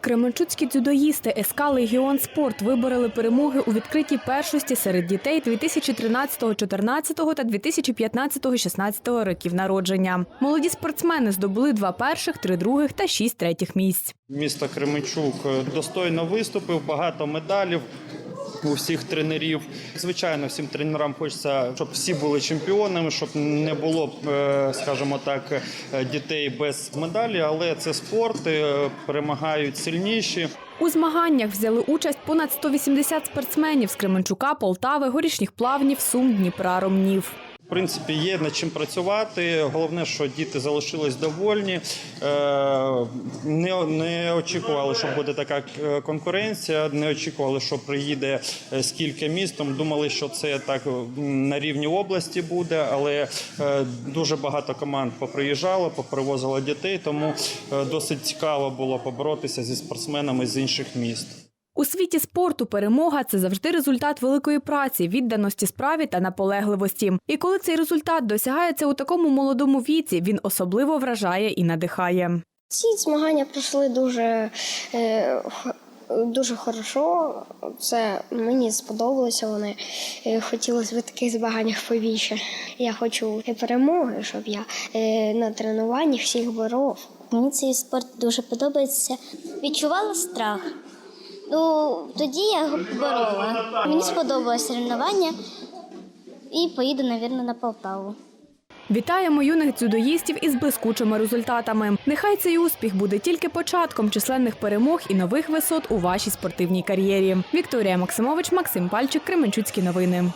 Кременчуцькі дзюдоїсти СК Легіон Спорт вибороли перемоги у відкритій першості серед дітей 2013, 14 та 2015, 16 років народження. Молоді спортсмени здобули два перших, три других та шість третіх місць. Місто Кременчук достойно виступив, багато медалів. У всіх тренерів, звичайно, всім тренерам хочеться, щоб всі були чемпіонами, щоб не було, е, скажімо так, е, дітей без медалі. Але це спорт, е, перемагають сильніші. У змаганнях взяли участь понад 180 спортсменів з Кременчука, Полтави, Горішніх Плавнів, Сум, Дніпра, Ромнів. Принципі, є над чим працювати. Головне, що діти залишились довольні. Е, Не, не очікували, що буде така е, конкуренція. Не очікували, що приїде е, скільки міст. Думали, що це так на рівні області буде, але дуже багато команд поприїжджало, попривозило дітей. Тому досить цікаво було поборотися зі спортсменами з інших міст. У світі спорту перемога це завжди результат великої праці, відданості справі та наполегливості. І коли цей результат досягається у такому молодому віці, він особливо вражає і надихає. Ці змагання пройшли дуже, е, дуже хорошо. Це мені сподобалося. Вони Е, хотілося б таких змаганнях побільше. Я хочу перемоги, щоб я е, на тренуванні всіх боров. Мені цей спорт дуже подобається. Відчувала страх. Ну, тоді я поборола. Мені сподобалось соревнування і поїду, мабуть, на Полтаву. Вітаємо юних дзюдоїстів із блискучими результатами. Нехай цей успіх буде тільки початком численних перемог і нових висот у вашій спортивній кар'єрі. Вікторія Максимович, Максим Пальчик, Кременчуцькі новини.